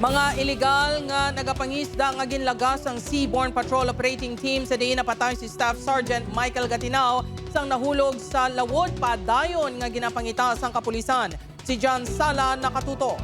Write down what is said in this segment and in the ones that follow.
Mga illegal nga nagapangisda nga ginlagas ang Seaborne Patrol Operating Team sa diin napatay si Staff Sergeant Michael Gatinao sang nahulog sa lawod pa dayon nga ginapangita sang kapulisan. Si John Sala nakatuto.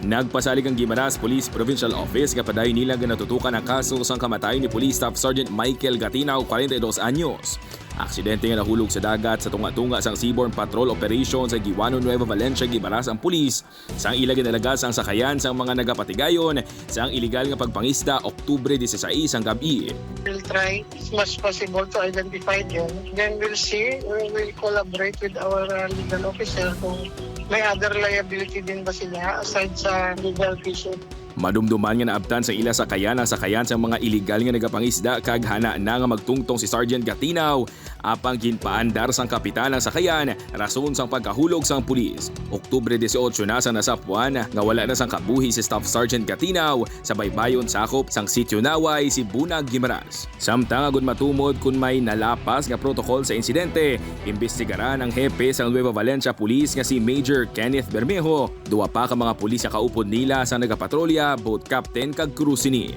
Nagpasalig ang Gimaras Police Provincial Office kapaday nila nga natutukan ang kaso sang kamatay ni Police Staff Sergeant Michael Gatinao, 42 anyos. Aksidente nga nahulog sa dagat sa tunga-tunga sang Seaborne Patrol Operation sa Giwano Nueva Valencia, Gimaras ang pulis. Sang ilag nalagas ang sakayan sang mga nagapatigayon sang iligal nga pagpangisda Oktubre 16 ang gabi. We'll try as much possible to identify them. Then we'll see, we will collaborate with our uh, legal officer kung may other liability din ba sila aside sa legal fishing. Madumduman nga naabtan sa ila sa kayan ang sakayan sa mga iligal nga nagapangisda kag hana na nga magtungtong si Sergeant Gatinaw apang ginpaandar sang kapitan ang sakayan rason sang pagkahulog sang pulis. Oktubre 18 na sa nasapuan nga wala na sang kabuhi si Staff Sergeant Gatinaw sa baybayon sakop sang sitio Naway si Bunag Gimaras. Samtang agud matumod kun may nalapas nga protokol sa insidente, imbestigaran ang hepe sang Nueva Valencia Police nga si Major Kenneth Bermejo. Duwa pa ka mga pulis nga kaupod nila sa nagapatrolya, boat captain kag crew sini.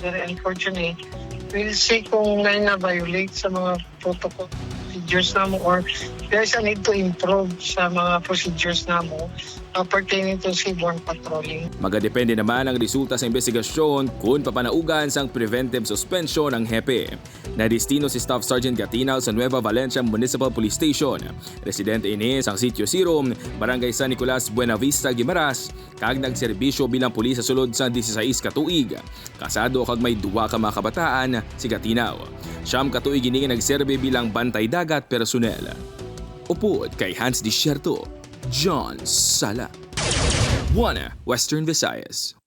Very unfortunate, we'll see kung na-violate sa mga protocol procedures namo or there's a need to improve sa mga procedures namo uh, pertaining to seaborne patrolling. Magadepende naman ang resulta sa investigasyon kung papanaugan sang preventive suspension ng hepe. Nadistino si Staff Sergeant Gatinaw sa Nueva Valencia Municipal Police Station. Residente ini sang Sitio Sirom, Barangay San Nicolas, Buenavista, Gimaras, kag nagserbisyo bilang pulis sa sulod sa 16 katuig. Kasado kag may duwa ka mga kabataan si Gatinaw. Siyam katuig ini nagserbe bilang bantay dagat personnel. Upod kay Hans Desierto, John Sala. One Western Visayas.